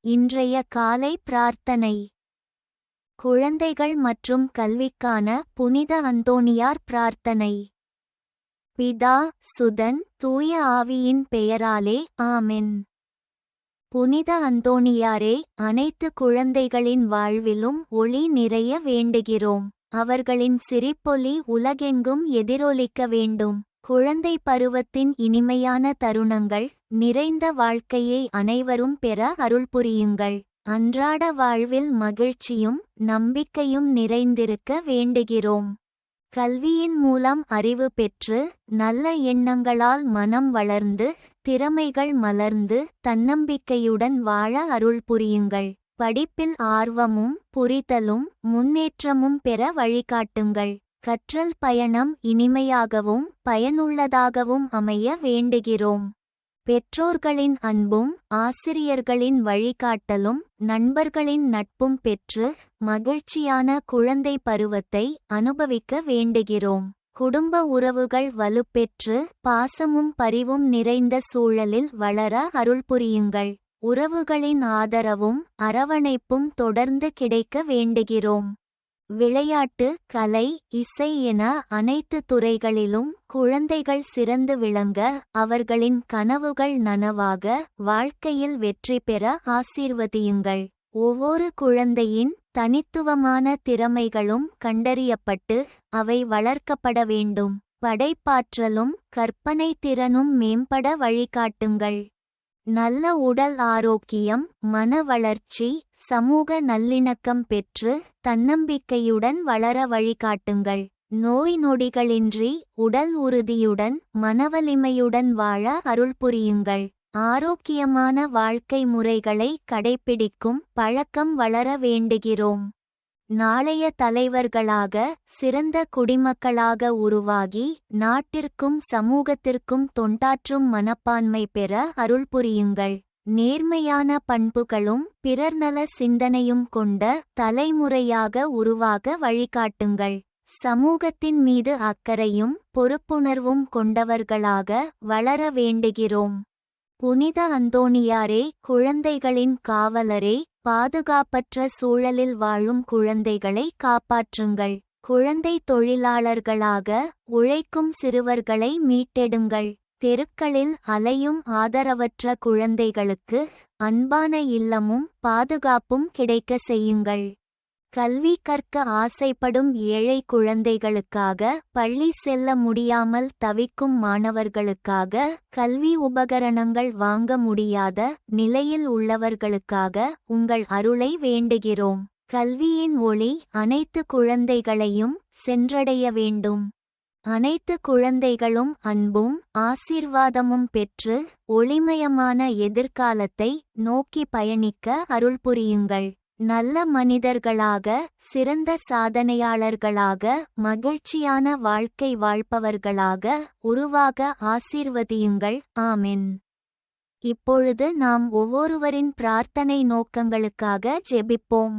இன்றைய காலை பிரார்த்தனை. குழந்தைகள் மற்றும் கல்விக்கான புனித அந்தோணியார் பிரார்த்தனை. பிதா சுதன் தூய ஆவியின் பெயராலே ஆமென். புனித அந்தோணியாரே அனைத்து குழந்தைகளின் வாழ்விலும் ஒளி நிறைய வேண்டுகிறோம். அவர்களின் சிரிப்பொலி உலகெங்கும் எதிரொலிக்க வேண்டும். குழந்தை பருவத்தின் இனிமையான தருணங்கள் நிறைந்த வாழ்க்கையை அனைவரும் பெற அருள் புரியுங்கள். அன்றாட வாழ்வில் மகிழ்ச்சியும் நம்பிக்கையும் நிறைந்திருக்க வேண்டுகிறோம். கல்வியின் மூலம் அறிவு பெற்று நல்ல எண்ணங்களால் மனம் வளர்ந்து திறமைகள் மலர்ந்து தன்னம்பிக்கையுடன் வாழ அருள் புரியுங்கள். படிப்பில் ஆர்வமும் புரிதலும் முன்னேற்றமும் பெற வழிகாட்டுங்கள். கற்றல் பயணம் இனிமையாகவும் பயனுள்ளதாகவும் அமைய வேண்டுகிறோம். பெற்றோர்களின் அன்பும் ஆசிரியர்களின் வழிகாட்டலும் நண்பர்களின் நட்பும் பெற்று மகிழ்ச்சியான குழந்தை பருவத்தை அனுபவிக்க வேண்டுகிறோம். குடும்ப உறவுகள் வலுப்பெற்று பாசமும் பரிவும் நிறைந்த சூழலில் வளர அருள் புரியுங்கள். உறவுகளின் ஆதரவும் அரவணைப்பும் தொடர்ந்து கிடைக்க வேண்டுகிறோம். விளையாட்டு கலை இசை என அனைத்து துறைகளிலும் குழந்தைகள் சிறந்து விளங்க அவர்களின் கனவுகள் நனவாக வாழ்க்கையில் வெற்றி பெற ஆசீர்வதியுங்கள். ஒவ்வொரு குழந்தையின் தனித்துவமான திறமைகளும் கண்டறியப்பட்டு அவை வளர்க்கப்பட வேண்டும். படைப்பாற்றலும் கற்பனை திறனும் மேம்பட வழிகாட்டுங்கள். நல்ல உடல் ஆரோக்கியம் மன வளர்ச்சி சமூக நல்லிணக்கம் பெற்று தன்னம்பிக்கையுடன் வளர வழிகாட்டுங்கள். நோய் நொடிகளின்றி உடல் உறுதியுடன் மனவலிமையுடன் வாழ அருள் புரியுங்கள். ஆரோக்கியமான வாழ்க்கை முறைகளை கடைப்பிடிக்கும் பழக்கம் வளர வேண்டுகிறோம். நாளைய தலைவர்களாக சிறந்த குடிமக்களாக உருவாகி நாட்டிற்கும் சமூகத்திற்கும் தொண்டாற்றும் மனப்பான்மை பெற அருள் புரியுங்கள். நேர்மையான பண்புகளும் பிறர்நல சிந்தனையும் கொண்ட தலைமுறையாக உருவாக வழிகாட்டுங்கள். சமூகத்தின் மீது அக்கறையும் பொறுப்புணர்வும் கொண்டவர்களாக வளர வேண்டுகிறோம். புனித அந்தோணியாரே குழந்தைகளின் காவலரே பாதுகாப்பற்ற சூழலில் வாழும் குழந்தைகளை காப்பாற்றுங்கள். குழந்தை தொழிலாளர்களாக உழைக்கும் சிறுவர்களை மீட்டெடுங்கள். தெருக்களில் அலையும் ஆதரவற்ற குழந்தைகளுக்கு அன்பான இல்லமும் பாதுகாப்பும் கிடைக்க செய்யுங்கள். கல்வி கற்க ஆசைப்படும் ஏழை குழந்தைகளுக்காக பள்ளி செல்ல முடியாமல் தவிக்கும் மாணவர்களுக்காக கல்வி உபகரணங்கள் வாங்க முடியாத நிலையில் உள்ளவர்களுக்காக உங்கள் அருளை வேண்டுகிறோம். கல்வியின் ஒளி அனைத்து குழந்தைகளையும் சென்றடைய வேண்டும். அனைத்து குழந்தைகளும் அன்பும் ஆசீர்வாதமும் பெற்று ஒளிமயமான எதிர்காலத்தை நோக்கி பயணிக்க அருள் புரியுங்கள் நல்ல மனிதர்களாக சிறந்த சாதனையாளர்களாக மகிழ்ச்சியான வாழ்க்கை வாழ்பவர்களாக உருவாக ஆசீர்வதியுங்கள். ஆமென். இப்பொழுது நாம் ஒவ்வொருவரின் பிரார்த்தனை நோக்கங்களுக்காக ஜெபிப்போம்.